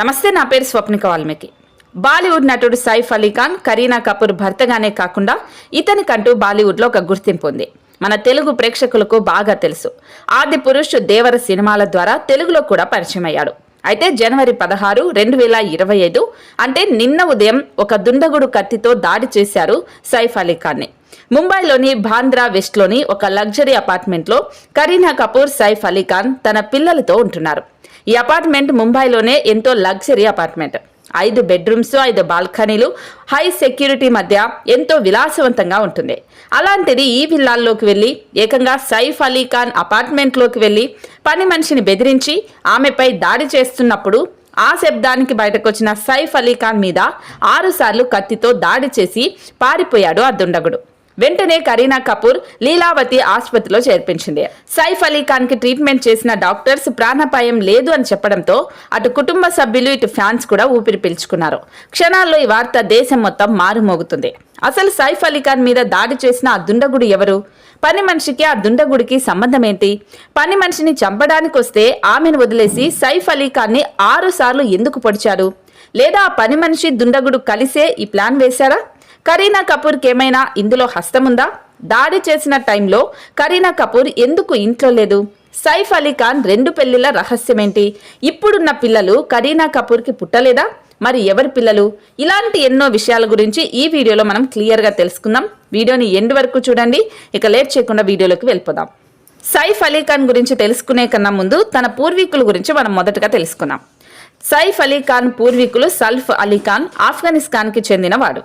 నమస్తే నా పేరు స్వప్నిక వాల్మీకి. బాలీవుడ్ నటుడు సైఫ్ అలీ ఖాన్ కరీనా కపూర్ భర్తగానే కాకుండా ఇతనికంటూ బాలీవుడ్లో ఒక గుర్తింపు ఉంది. మన తెలుగు ప్రేక్షకులకు బాగా తెలుసు. ఆది పురుష్ దేవర సినిమాల ద్వారా తెలుగులో కూడా పరిచయం అయ్యాడు అయితే జనవరి పదహారు రెండు వేల ఇరవై ఐదు అంటే నిన్న ఉదయం ఒక దుండగుడు కత్తితో దాడి చేశారు సైఫ్ అలీ ఖాన్ని. ముంబైలోని బాంద్రా వెస్ట్లోని ఒక లగ్జరీ అపార్ట్మెంట్లో కరీనా కపూర్ సైఫ్ అలీ ఖాన్ తన పిల్లలతో ఉంటున్నారు. ఈ అపార్ట్మెంట్ ముంబైలోనే ఎంతో లగ్జరీ అపార్ట్మెంట్. ఐదు బెడ్రూమ్స్ ఐదు బాల్కనీలు హై సెక్యూరిటీ మధ్య ఎంతో విలాసవంతంగా ఉంటుంది. అలాంటిది ఈ విల్లాల్లోకి వెళ్ళి ఏకంగా సైఫ్ అలీ ఖాన్ అపార్ట్మెంట్లోకి వెళ్ళి పని మనిషిని బెదిరించి ఆమెపై దాడి చేస్తున్నప్పుడు ఆ శబ్దానికి బయటకొచ్చిన సైఫ్ అలీ ఖాన్ మీద ఆరుసార్లు కత్తితో దాడి చేసి పారిపోయాడు ఆ దుండగుడు. వెంటనే కరీనా కపూర్ లీలావతి ఆసుపత్రిలో చేర్పించింది. సైఫ్ అలీ ఖాన్కి ట్రీట్మెంట్ చేసిన డాక్టర్స్ ప్రాణాపాయం లేదు అని చెప్పడంతో అటు కుటుంబ సభ్యులు ఇటు ఫ్యాన్స్ కూడా ఊపిరి పీల్చుకున్నారు. క్షణాల్లో ఈ వార్త దేశం మొత్తం మారుమోగుతుంది. అసలు సైఫ్ అలీ ఖాన్ మీద దాడి చేసిన ఆ దుండగుడు ఎవరు? పని మనిషికి ఆ దుండగుడికి సంబంధం ఏంటి పని మనిషిని చంపడానికి వస్తే ఆమెను వదిలేసి సైఫ్ అలీ ఖాన్ ఆరు సార్లు ఎందుకు పొడిచారు? లేదా ఆ పని మనిషి దుండగుడు కలిసే ఈ ప్లాన్ వేశారా? కరీనా కపూర్కి ఏమైనా ఇందులో హస్తముందా? దాడి చేసిన టైంలో కరీనా కపూర్ ఎందుకు ఇంట్లో లేదు? సైఫ్ అలీ ఖాన్ రెండు పెళ్ళిల రహస్యమేంటి? ఇప్పుడున్న పిల్లలు కరీనా కపూర్కి పుట్టలేదా? మరి ఎవరి పిల్లలు? ఇలాంటి ఎన్నో విషయాల గురించి ఈ వీడియోలో మనం క్లియర్గా తెలుసుకుందాం. వీడియోని ఎండ్ వరకు చూడండి. ఇక లేట్ చేయకుండా వీడియోలోకి వెళ్ళిపోదాం. సైఫ్ అలీ ఖాన్ గురించి తెలుసుకునే కన్నా ముందు తన పూర్వీకుల గురించి మనం మొదటగా తెలుసుకున్నాం సైఫ్ అలీ ఖాన్ పూర్వీకులు సల్ఫ్ అలీ ఖాన్ ఆఫ్ఘనిస్తాన్కి చెందినవాడు.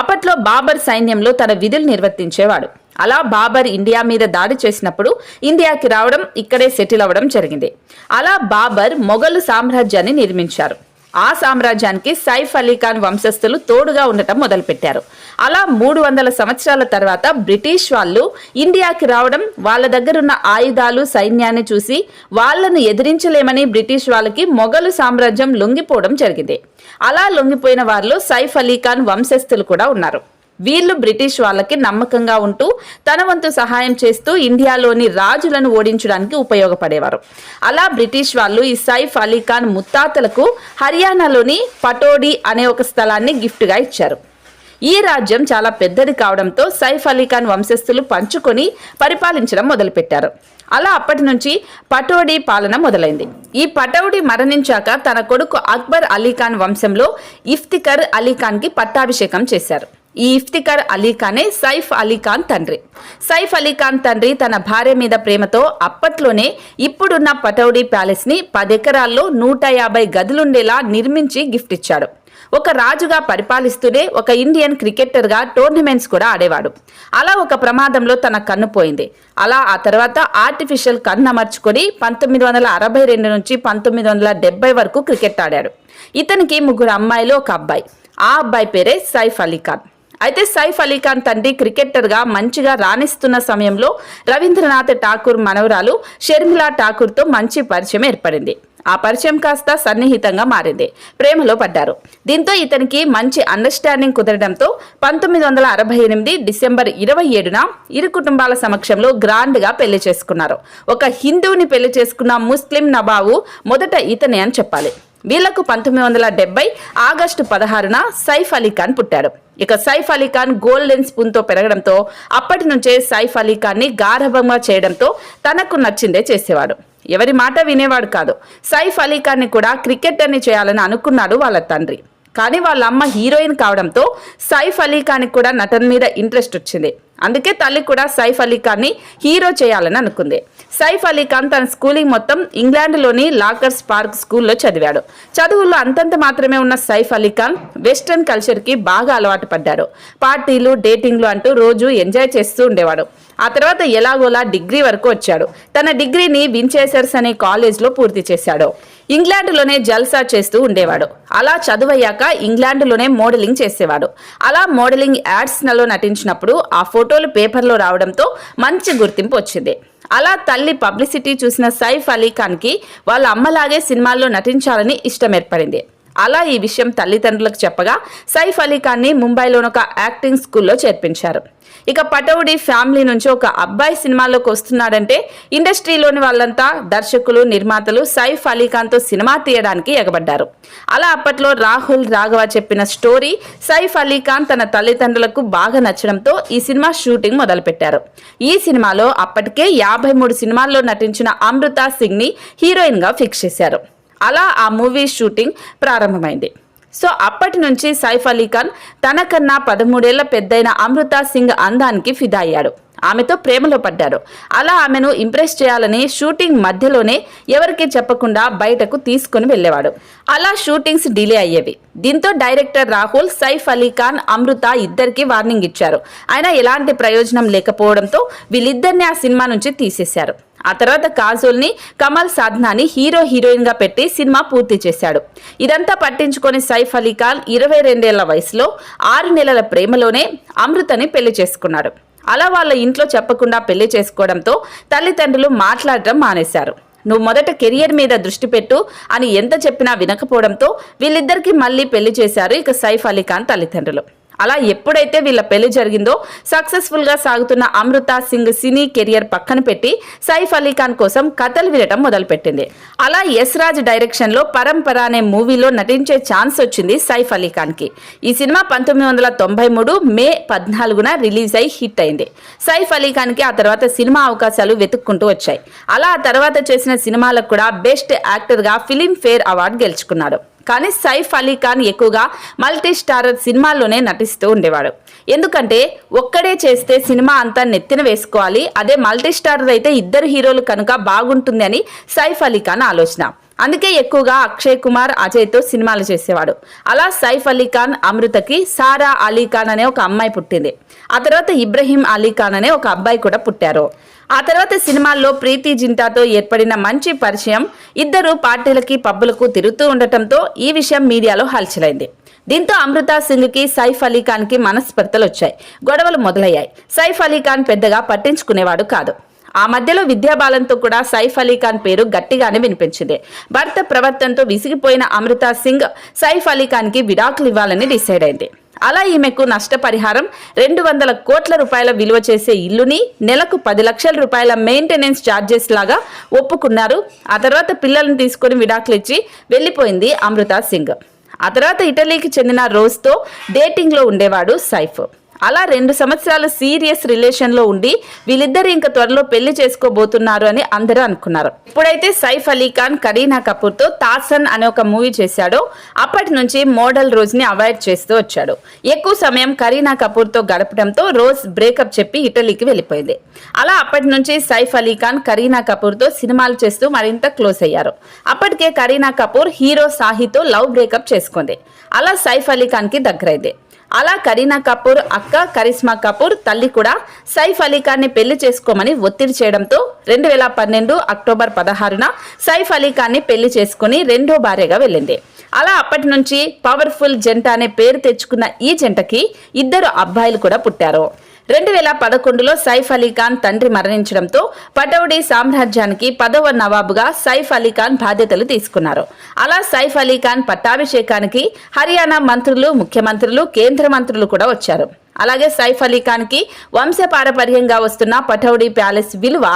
అప్పట్లో బాబర్ సైన్యంలో తన విధులు నిర్వర్తించేవాడు. అలా బాబర్ ఇండియా మీద దాడి చేసినప్పుడు ఇండియాకి రావడం ఇక్కడే సెటిల్ అవ్వడం జరిగింది. అలా బాబర్ మొఘలు సామ్రాజ్యాన్ని నిర్మించారు. ఆ సామ్రాజ్యానికి సైఫ్ అలీ ఖాన్ వంశస్థులు తోడుగా ఉండటం మొదలుపెట్టారు. అలా మూడు వందల సంవత్సరాల తర్వాత బ్రిటిష్ వాళ్ళు ఇండియాకి రావడం వాళ్ళ దగ్గరున్న ఆయుధాలు సైన్యాన్ని చూసి వాళ్ళను ఎదిరించలేమని బ్రిటిష్ వాళ్ళకి మొఘలు సామ్రాజ్యం లొంగిపోవడం జరిగింది. అలా లొంగిపోయిన వారిలో సైఫ్ అలీ ఖాన్ వంశస్థులు కూడా ఉన్నారు. వీళ్ళు బ్రిటిష్ వాళ్ళకి నమ్మకంగా ఉంటూ తన వంతు సహాయం చేస్తూ ఇండియాలోని రాజులను ఓడించడానికి ఉపయోగపడేవారు. అలా బ్రిటిష్ వాళ్ళు ఈ సైఫ్ అలీ ఖాన్ ముత్తాతలకు హర్యానాలోని పటోడి అనే ఒక స్థలాన్ని గిఫ్ట్గా ఇచ్చారు. ఈ రాజ్యం చాలా పెద్దది కావడంతో సైఫ్ అలీ ఖాన్ వంశస్థులు పంచుకొని పరిపాలించడం మొదలుపెట్టారు. అలా అప్పటి నుంచి పటోడి పాలన మొదలైంది. ఈ పటౌడి మరణించాక తన కొడుకు అక్బర్ అలీఖాన్ వంశంలో ఇఫ్తికర్ అలీఖాన్కి పట్టాభిషేకం చేశారు. ఈ ఇఫ్తికర్ అలీఖానే సైఫ్ అలీఖాన్ తండ్రి. సైఫ్ అలీఖాన్ తండ్రి తన భార్య మీద ప్రేమతో అప్పట్లోనే ఇప్పుడున్న పటౌడీ ప్యాలెస్ని పదెకరాల్లో నూట యాభై గదులుండేలా నిర్మించి గిఫ్ట్ ఇచ్చాడు. ఒక రాజుగా పరిపాలిస్తూనే ఒక ఇండియన్ క్రికెటర్గా టోర్నమెంట్స్ కూడా ఆడేవాడు. అలా ఒక ప్రమాదంలో తన కన్ను పోయింది. అలా ఆ తర్వాత ఆర్టిఫిషియల్ కన్ను అమర్చుకొని పంతొమ్మిది వందల అరవై రెండు నుంచి పంతొమ్మిది వందల డెబ్బై వరకు క్రికెట్ ఆడాడు. ఇతనికి ముగ్గురు అమ్మాయిలు ఒక అబ్బాయి. ఆ అబ్బాయి పేరే సైఫ్ అలీ ఖాన్. అయితే సైఫ్ అలీఖాన్ తండ్రి క్రికెటర్గా మంచిగా రాణిస్తున్న సమయంలో రవీంద్రనాథ్ ఠాకూర్ మనవరాలు షర్మిలా ఠాకూర్తో మంచి పరిచయం ఏర్పడింది. ఆ పరిచయం కాస్త సన్నిహితంగా మారింది. ప్రేమలో పడ్డారు. దీంతో ఇతనికి మంచి అండర్స్టాండింగ్ కుదరడంతో పంతొమ్మిది వందల అరవై ఎనిమిది డిసెంబర్ ఇరవై ఏడున ఇరు కుటుంబాల సమక్షంలో గ్రాండ్గా పెళ్ళి చేసుకున్నారు. ఒక హిందువుని పెళ్ళి చేసుకున్న ముస్లిం నబాబు మొదట ఇతనే అని చెప్పాలి. వీళ్ళకు పంతొమ్మిది వందల డెబ్బై ఆగస్టు పదహారున సైఫ్ అలీ ఖాన్ పుట్టాడు. ఇక సైఫ్ అలీ ఖాన్ గోల్డెన్ స్పూన్తో పెరగడంతో అప్పటి నుంచే సైఫ్ అలీ ఖాన్ని గారభంగా చేయడంతో తనకు నచ్చిందే చేసేవాడు. ఎవరి మాట వినేవాడు కాదు. సైఫ్ అలీ ఖాన్ని కూడా క్రికెటర్ని చేయాలని అనుకున్నాడు వాళ్ళ తండ్రి. కానీ వాళ్ళ అమ్మ హీరోయిన్ కావడంతో సైఫ్ అలీ ఖాన్కి కూడా నటన మీద ఇంట్రెస్ట్ వచ్చింది. అందుకే తల్లి కూడా సైఫ్ అలీ ఖాన్ని హీరో చేయాలని అనుకుంది. సైఫ్ అలీ ఖాన్ తన స్కూలింగ్ మొత్తం ఇంగ్లాండ్లోని లాకర్స్ పార్క్ స్కూల్లో చదివాడు. చదువుల్లో అంతంత మాత్రమే ఉన్న సైఫ్ అలీ ఖాన్ వెస్ట్రన్ కల్చర్కి బాగా అలవాటు పడ్డాడు పార్టీలు డేటింగ్లు అంటూ రోజు ఎంజాయ్ చేస్తూ ఉండేవాడు. ఆ తర్వాత ఎలాగోలా డిగ్రీ వరకు వచ్చాడు. తన డిగ్రీని వించేసర్స్ అనే కాలేజ్లో పూర్తి చేశాడు. ఇంగ్లాండ్లోనే జల్సా చేస్తూ ఉండేవాడు. అలా చదువయ్యాక ఇంగ్లాండ్లోనే మోడలింగ్ చేసేవాడు. అలా మోడలింగ్ యాడ్స్లలో నటించినప్పుడు ఆ ఫోటోలు పేపర్లో రావడంతో మంచి గుర్తింపు వచ్చింది. అలా తల్లి పబ్లిసిటీ చూసిన సైఫ్ అలీ ఖాన్కి వాళ్ళ అమ్మలాగే సినిమాల్లో నటించాలని ఇష్టం ఏర్పడింది. అలా ఈ విషయం తల్లిదండ్రులకు చెప్పగా సైఫ్ అలీ ఖాన్ని ముంబైలోని ఒక యాక్టింగ్ స్కూల్లో చేర్పించారు. ఇక పటౌడి ఫ్యామిలీ నుంచి ఒక అబ్బాయి సినిమాల్లోకి వస్తున్నాడంటే ఇండస్ట్రీలోని వాళ్ళంతా దర్శకులు నిర్మాతలు సైఫ్ అలీ ఖాన్తో సినిమా తీయడానికి ఎగబడ్డారు. అలా అప్పట్లో రాహుల్ రాఘవ చెప్పిన స్టోరీ సైఫ్ అలీ ఖాన్ తన తల్లిదండ్రులకు బాగా నచ్చడంతో ఈ సినిమా షూటింగ్ మొదలుపెట్టారు. ఈ సినిమాలో అప్పటికే యాభై మూడు సినిమాల్లో నటించిన అమృత సింగ్ని హీరోయిన్గా హీరోయిన్గా ఫిక్స్ చేశారు. అలా ఆ మూవీ షూటింగ్ ప్రారంభమైంది. సో అప్పటి నుంచి సైఫ్ అలీ ఖాన్ తనకన్నా పదమూడేళ్ళ పెద్దయిన అమృత సింగ్ అందానికి ఫిదా అయ్యాడు ఆమెతో ప్రేమలో పడ్డారు. అలా ఆమెను ఇంప్రెస్ చేయాలని షూటింగ్ మధ్యలోనే ఎవరికీ చెప్పకుండా బయటకు తీసుకుని వెళ్ళేవాడు. అలా షూటింగ్స్ డిలే అయ్యేవి. దీంతో డైరెక్టర్ రాహుల్ సైఫ్ అలీ ఖాన్ అమృత ఇద్దరికి వార్నింగ్ ఇచ్చారు. అయినా ఎలాంటి ప్రయోజనం లేకపోవడంతో వీళ్ళిద్దరిని ఆ సినిమా నుంచి తీసేశారు. ఆ తర్వాత కాజోల్ని కమల్ సాధనాని హీరో హీరోయిన్గా పెట్టి సినిమా పూర్తి చేశాడు. ఇదంతా పట్టించుకొని సైఫ్ అలీ ఖాన్ ఇరవై రెండేళ్ళ వయసులో ఆరు నెలల ప్రేమలోనే అమృతని పెళ్ళి చేసుకున్నాడు. అలా వాళ్ళ ఇంట్లో చెప్పకుండా పెళ్ళి చేసుకోవడంతో తల్లిదండ్రులు మాట్లాడటం మానేశారు. నువ్వు మొదట కెరియర్ మీద దృష్టి పెట్టు అని ఎంత చెప్పినా వినకపోవడంతో వీళ్ళిద్దరికీ మళ్ళీ పెళ్ళి చేశారు ఇక సైఫ్ అలీ ఖాన్ తల్లిదండ్రులు. అలా ఎప్పుడైతే వీళ్ళ పెళ్ళి జరిగిందో సక్సెస్ఫుల్గా సాగుతున్న అమృత సింగ్ సినీ కెరియర్ పక్కన పెట్టి సైఫ్ అలీ ఖాన్ కోసం కథలు వినటం మొదలుపెట్టింది. అలా యస్ రాజ్ డైరెక్షన్లో పరంపర అనే మూవీలో నటించే ఛాన్స్ వచ్చింది సైఫ్ అలీ కి ఈ సినిమా పంతొమ్మిది వందల తొంభై మూడు మే పద్నాలుగున రిలీజ్ అయి హిట్ అయింది. సైఫ్ అలీ కి ఆ తర్వాత సినిమా అవకాశాలు వెతుక్కుంటూ వచ్చాయి. అలా ఆ తర్వాత చేసిన సినిమాలకు కూడా బెస్ట్ యాక్టర్గా ఫిలిం ఫేర్ అవార్డు గెలుచుకున్నాడు. కానీ సైఫ్ అలీ ఖాన్ ఎక్కువగా మల్టీ స్టారర్ సినిమాల్లోనే నటిస్తూ ఉండేవాడు. ఎందుకంటే ఒక్కడే చేస్తే సినిమా అంతా నెత్తిన వేసుకోవాలి అదే మల్టీ స్టారర్ అయితే ఇద్దరు హీరోలు కనుక బాగుంటుంది అని సైఫ్ అలీ ఖాన్ ఆలోచన. అందుకే ఎక్కువగా అక్షయ్ కుమార్ అజయ్తో సినిమాలు చేసేవాడు. అలా సైఫ్ అలీ ఖాన్ అమృతకి సారా అలీ ఖాన్ అనే ఒక అమ్మాయి పుట్టింది. ఆ తర్వాత ఇబ్రహీం అలీ ఖాన్ అనే ఒక అబ్బాయి కూడా పుట్టారు. ఆ తర్వాత సినిమాల్లో ప్రీతి జింటాతో ఏర్పడిన మంచి పరిచయం ఇద్దరు పార్టీలకి పబ్బులకు తిరుగుతూ ఉండటంతో ఈ విషయం మీడియాలో హల్చలైంది. దీంతో అమృత సింగ్కి సైఫ్ అలీ ఖాన్కి మనస్పర్ధలు వచ్చాయి గొడవలు మొదలయ్యాయి. సైఫ్ అలీ ఖాన్ పెద్దగా పట్టించుకునేవాడు కాదు. ఆ మధ్యలో విద్యాబాలంతో కూడా సైఫ్ అలీ ఖాన్ పేరు గట్టిగానే వినిపించింది. భర్త ప్రవర్తనతో విసిగిపోయిన అమృత సింగ్ సైఫ్ అలీ కి విడాకులు ఇవ్వాలని డిసైడ్ అయింది. అలా ఈమెకు నష్టపరిహారం రెండు వందల కోట్ల రూపాయల విలువ చేసే ఇల్లుని నెలకు పది లక్షల రూపాయల మెయింటెనెన్స్ ఛార్జెస్ లాగా ఒప్పుకున్నారు. ఆ తర్వాత పిల్లల్ని తీసుకొని విడాకులు ఇచ్చి వెళ్ళిపోయింది అమృత సింగ్. ఆ తర్వాత ఇటలీకి చెందిన రోజ్తో డేటింగ్లో ఉండేవాడు సైఫ్. అలా రెండు సంవత్సరాలు సీరియస్ రిలేషన్లో ఉండి వీళ్ళిద్దరు ఇంకా త్వరలో పెళ్ళి చేసుకోబోతున్నారు అని అందరూ అనుకున్నారు. ఇప్పుడైతే సైఫ్ అలీ ఖాన్ కరీనా కపూర్తో తాసన్ అనే ఒక మూవీ చేశాడో. అప్పటి నుంచి మోడల్ రోజుని అవాయిడ్ చేస్తూ వచ్చాడు. ఎక్కువ సమయం కరీనా కపూర్తో గడపడంతో రోజ్ బ్రేకప్ చెప్పి ఇటలీకి వెళ్ళిపోయింది. అలా అప్పటి నుంచి సైఫ్ అలీ ఖాన్ కరీనా కపూర్తో సినిమాలు చేస్తూ మరింత క్లోజ్ అయ్యారు. అప్పటికే కరీనా కపూర్ హీరో సాహితో లవ్ బ్రేకప్ చేసుకుంది. అలా సైఫ్ అలీ ఖాన్కి దగ్గరైంది. అలా కరీనా కపూర్ అక్క కరిష్మా కపూర్ తల్లి కూడా సైఫ్ అలీ ఖాన్ని పెళ్ళి చేసుకోమని ఒత్తిడి చేయడంతో రెండు వేల పన్నెండు అక్టోబర్ పదహారున సైఫ్ అలీ ఖాన్ని పెళ్ళి చేసుకుని రెండో భార్యగా వెళ్ళింది. అలా అప్పటి నుంచి పవర్ఫుల్ జంట అనే పేరు తెచ్చుకున్న ఈ జంటకి ఇద్దరు అబ్బాయిలు కూడా పుట్టారు. రెండు వేల పదకొండులో సైఫ్ అలీ ఖాన్ తండ్రి మరణించడంతో పటౌడీ సామ్రాజ్యానికి పదవ నవాబుగా సైఫ్ అలీ ఖాన్ బాధ్యతలు తీసుకున్నారు. అలా సైఫ్ అలీ ఖాన్ పట్టాభిషేకానికి హర్యానా మంత్రులు ముఖ్యమంత్రులు కేంద్ర మంత్రులు కూడా వచ్చారు. అలాగే సైఫ్ అలీ ఖాన్ వంశపారపర్యంగా వస్తున్న పటౌడీ ప్యాలెస్ విలువ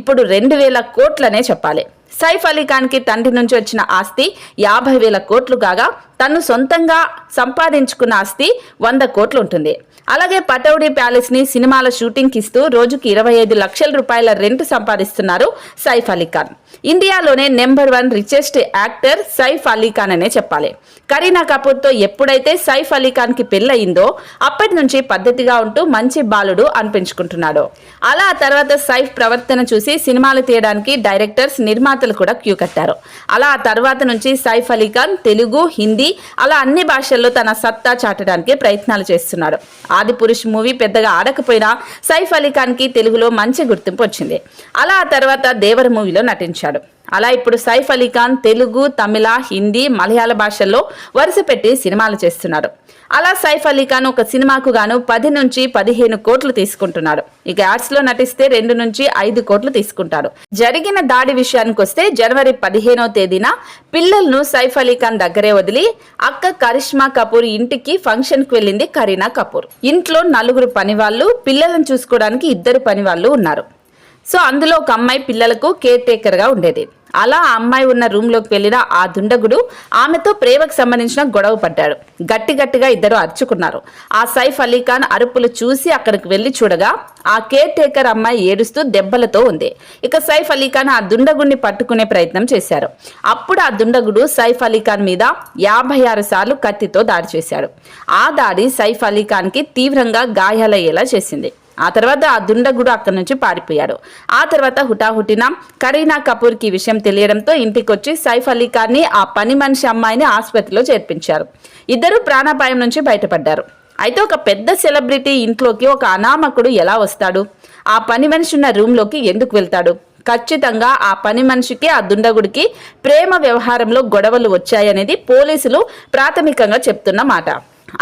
ఇప్పుడు రెండు వేల కోట్లనే చెప్పాలి. సైఫ్ అలీ తండ్రి నుంచి వచ్చిన ఆస్తి యాభై వేల కోట్లు కాగా తను సొంతంగా సంపాదించుకున్న ఆస్తి వంద కోట్లు ఉంటుంది. అలాగే పటౌడీ ప్యాలెస్ని సినిమాల షూటింగ్ ఇస్తూ రోజుకి ఇరవై ఐదు లక్షల రూపాయల రెంట్ సంపాదిస్తున్నారు సైఫ్ అలీ ఖాన్. ఇండియాలోనే number one richest actor Saif Ali Khan అనే చెప్పాలి. కరీనా కపూర్తో ఎప్పుడైతే సైఫ్ అలీ కి పెళ్ళయిందో అప్పటి నుంచి పద్ధతిగా ఉంటూ మంచి బాలుడు అనిపించుకుంటున్నాడు. అలా తర్వాత సైఫ్ ప్రవర్తన చూసి సినిమాలు తీయడానికి డైరెక్టర్స్ నిర్మాతలు కూడా క్యూ కట్టారు. అలా ఆ తర్వాత నుంచి సైఫ్ అలీ ఖాన్ తెలుగు హిందీ అలా అన్ని భాషల్లో తన సత్తా చాటడానికి ప్రయత్నాలు చేస్తున్నాడు. ఆది పురుష్ మూవీ పెద్దగా ఆడకపోయినా సైఫ్ అలీ ఖాన్కి తెలుగులో మంచి గుర్తింపు వచ్చింది. అలా ఆ తర్వాత దేవర మూవీలో నటించాడు. అలా ఇప్పుడు సైఫ్ అలీ ఖాన్ తెలుగు తమిళ హిందీ మలయాళ భాషల్లో వరుస పెట్టి సినిమాలు చేస్తున్నారు. అలా సైఫ్ అలీ ఖాన్ ఒక సినిమాకు గాను పది నుంచి పదిహేను కోట్లు తీసుకుంటున్నాడు ఇక యాడ్స్లో నటిస్తే రెండు నుంచి ఐదు కోట్లు తీసుకుంటారు. జరిగిన దాడి విషయానికి వస్తే జనవరి పదిహేనో తేదీన పిల్లలను సైఫ్ అలీ ఖాన్ దగ్గరే వదిలి అక్క కరిష్మా కపూర్ ఇంటికి ఫంక్షన్కు వెళ్ళింది కరీనా కపూర్. ఇంట్లో నలుగురు పనివాళ్ళు పిల్లలను చూసుకోవడానికి ఇద్దరు పనివాళ్ళు ఉన్నారు. సో అందులో ఒక అమ్మాయి పిల్లలకు కేర్ టేకర్గా ఉండేది. అలా ఆ అమ్మాయి ఉన్న రూమ్లోకి వెళ్ళిన ఆ దుండగుడు ఆమెతో ప్రేమకు సంబంధించిన గొడవ పడ్డాడు. గట్టి గట్టిగా ఇద్దరు అరుచుకున్నారు. ఆ సైఫ్ అలీ ఖాన్ అరుపులు చూసి అక్కడికి వెళ్ళి చూడగా ఆ కేర్ టేకర్ అమ్మాయి ఏడుస్తూ దెబ్బలతో ఉంది. ఇక సైఫ్ అలీ ఖాన్ ఆ దుండగుడిని పట్టుకునే ప్రయత్నం చేశారు. అప్పుడు ఆ దుండగుడు సైఫ్ అలీ ఖాన్ మీద యాభై ఆరు సార్లు కత్తితో దాడి చేశాడు. ఆ దాడి సైఫ్ అలీ కి తీవ్రంగా గాయాలయ్యేలా చేసింది. ఆ తర్వాత ఆ దుండగుడు అక్కడి నుంచి పారిపోయాడు. ఆ తర్వాత హుటాహుటిన కరీనా కపూర్కి విషయం తెలియడంతో ఇంటికొచ్చి సైఫ్ అలీ ఖాన్ని ఆ పని మనిషి అమ్మాయిని ఆసుపత్రిలో చేర్పించారు. ఇద్దరు ప్రాణాపాయం నుంచి బయటపడ్డారు. అయితే ఒక పెద్ద సెలబ్రిటీ ఇంట్లోకి ఒక అనామకుడు ఎలా వస్తాడు? ఆ పని మనిషి ఉన్న రూమ్లోకి ఎందుకు వెళ్తాడు? ఖచ్చితంగా ఆ పని మనిషికి ఆ దుండగుడికి ప్రేమ వ్యవహారంలో గొడవలు వచ్చాయనేది పోలీసులు ప్రాథమికంగా చెప్తున్న మాట.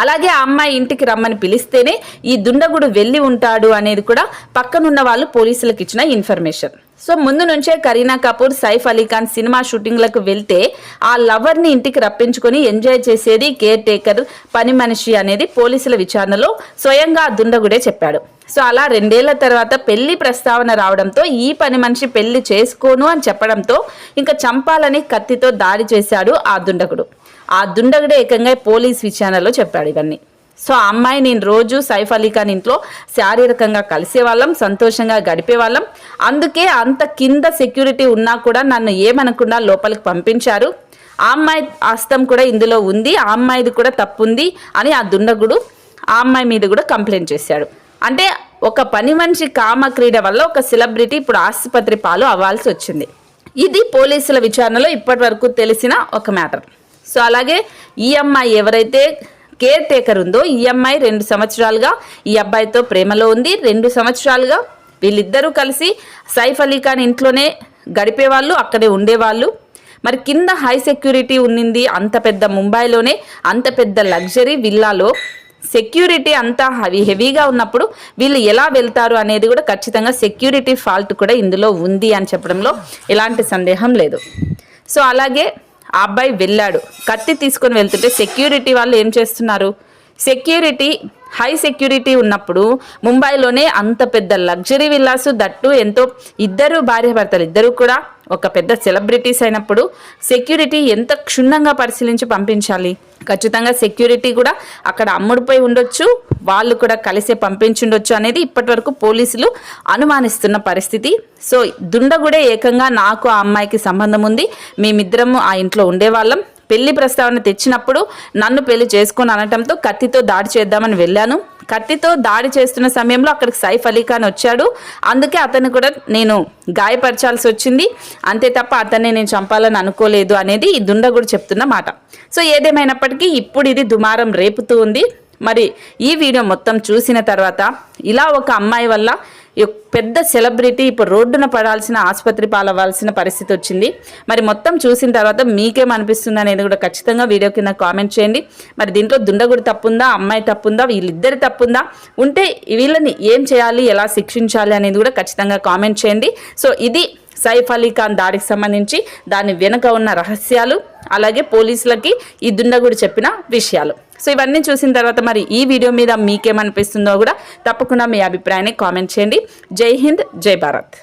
అలాగే ఆ అమ్మాయి ఇంటికి రమ్మని పిలిస్తేనే ఈ దుండగుడు వెళ్ళి ఉంటాడు అనేది కూడా పక్కనున్న వాళ్ళు పోలీసులకు ఇచ్చిన ఇన్ఫర్మేషన్. సో ముందు నుంచే కరీనా కపూర్ సైఫ్ అలీ ఖాన్ సినిమా షూటింగ్లకు వెళ్తే ఆ లవర్ని ఇంటికి రప్పించుకొని ఎంజాయ్ చేసేది కేర్ టేకర్ పని మనిషి అనేది పోలీసుల విచారణలో స్వయంగా ఆ దుండగుడే చెప్పాడు. సో అలా రెండేళ్ళ తర్వాత పెళ్ళి ప్రస్తావన రావడంతో ఈ పని మనిషి పెళ్ళి చేసుకోను అని చెప్పడంతో ఇంకా చంపాలని కత్తితో దాడి చేశాడు ఆ దుండగుడు. ఆ దుండగుడే ఏకంగా పోలీస్ విచారణలో చెప్పాడు ఇవన్నీ. సో ఆ అమ్మాయి నేను రోజు సైఫ్ అలీ ఖాన్ ఇంట్లో శారీరకంగా కలిసేవాళ్ళం సంతోషంగా గడిపేవాళ్ళం. అందుకే అంత కింద సెక్యూరిటీ ఉన్నా కూడా నన్ను ఏమనకుండా లోపలికి పంపించారు. ఆ అమ్మాయి హస్తం కూడా ఇందులో ఉంది ఆ అమ్మాయిది కూడా తప్పుంది అని ఆ దుండగుడు ఆ అమ్మాయి మీద కూడా కంప్లైంట్ చేశాడు. అంటే ఒక పని మనిషి కామ క్రీడ వల్ల ఒక సెలబ్రిటీ ఇప్పుడు ఆసుపత్రి పాలు అవ్వాల్సి వచ్చింది. ఇది పోలీసుల విచారణలో ఇప్పటి వరకు తెలిసిన ఒక మ్యాటర్. సో అలాగే ఈ అమ్మాయి ఎవరైతే కేర్ టేకర్ ఉందో ఈ అమ్మాయి రెండు సంవత్సరాలుగా ఈ అబ్బాయితో ప్రేమలో ఉంది. రెండు సంవత్సరాలుగా వీళ్ళిద్దరూ కలిసి సైఫ్ అలీ ఖాన్ ఇంట్లోనే గడిపేవాళ్ళు అక్కడే ఉండేవాళ్ళు. మరి కింద హై సెక్యూరిటీ ఉన్నింది అంత పెద్ద ముంబైలోనే అంత పెద్ద లగ్జరీ విల్లాలో. సెక్యూరిటీ అంతా హెవీ హెవీగా ఉన్నప్పుడు వీళ్ళు ఎలా వెళ్తారు అనేది కూడా ఖచ్చితంగా సెక్యూరిటీ ఫాల్ట్ కూడా ఇందులో ఉంది అని చెప్పడంలో ఎలాంటి సందేహం లేదు. సో అలాగే ఆ అబ్బాయి వెళ్ళాడు. కత్తి తీసుకొని వెళ్తుంటే సెక్యూరిటీ వాళ్ళు ఏం చేస్తున్నారు? సెక్యూరిటీ హై సెక్యూరిటీ ఉన్నప్పుడు ముంబైలోనే అంత పెద్ద లగ్జరీ విల్లాసు దట్టు ఎంతో ఇద్దరు భార్య భర్తలు ఇద్దరు కూడా ఒక పెద్ద సెలబ్రిటీస్ అయినప్పుడు సెక్యూరిటీ ఎంత క్షుణ్ణంగా పరిశీలించి పంపించాలి? ఖచ్చితంగా సెక్యూరిటీ కూడా అక్కడ అమ్ముడుపోయి ఉండొచ్చు వాళ్ళు కూడా కలిసే పంపించుండొచ్చు అనేది ఇప్పటివరకు పోలీసులు అనుమానిస్తున్న పరిస్థితి. సో దుండగుడే ఏకంగా నాకు ఆ అమ్మాయికి సంబంధం ఉంది. మేమిద్దరము ఆ ఇంట్లో ఉండేవాళ్ళం. పెళ్ళి ప్రస్తావన తెచ్చినప్పుడు నన్ను పెళ్ళి చేసుకొని అనటంతో కత్తితో దాడి చేద్దామని వెళ్ళాను. కత్తితో దాడి చేస్తున్న సమయంలో అక్కడికి సైఫ్ అలీ ఖాన్ వచ్చాడు. అందుకే అతను కూడా నేను గాయపరచాల్సి వచ్చింది. అంతే తప్ప అతన్ని నేను చంపాలని అనుకోలేదు అనేది ఈ దుండగుడు చెప్తున్న మాట. సో ఏదేమైనప్పటికీ ఇప్పుడు ఇది దుమారం రేపుతూ ఉంది. మరి ఈ వీడియో మొత్తం చూసిన తర్వాత ఇలా ఒక అమ్మాయి వల్ల పెద్ద సెలబ్రిటీ ఇప్పుడు రోడ్డున పడాల్సిన ఆసుపత్రి పాలవ్వాల్సిన పరిస్థితి వచ్చింది. మరి మొత్తం చూసిన తర్వాత మీకేమనిపిస్తుంది అనేది కూడా ఖచ్చితంగా వీడియో కింద కామెంట్ చేయండి. మరి దీంట్లో దుండగుడి తప్పుందా అమ్మాయి తప్పుందా వీళ్ళిద్దరి తప్పుందా ఉంటే వీళ్ళని ఏం చేయాలి ఎలా శిక్షించాలి అనేది కూడా ఖచ్చితంగా కామెంట్ చేయండి. సో ఇది సైఫ్ అలీ ఖాన్ దాడికి సంబంధించి దాని వెనుక ఉన్న రహస్యాలు అలాగే పోలీసులకి ఈ దుండగుడు చెప్పిన విషయాలు. సో ఇవన్నీ చూసిన తర్వాత మరి ఈ వీడియో మీద మీకేమనిపిస్తుందో కూడా తప్పకుండా మీ అభిప్రాయాన్ని కామెంట్ చేయండి. జై హింద్ జై భారత్.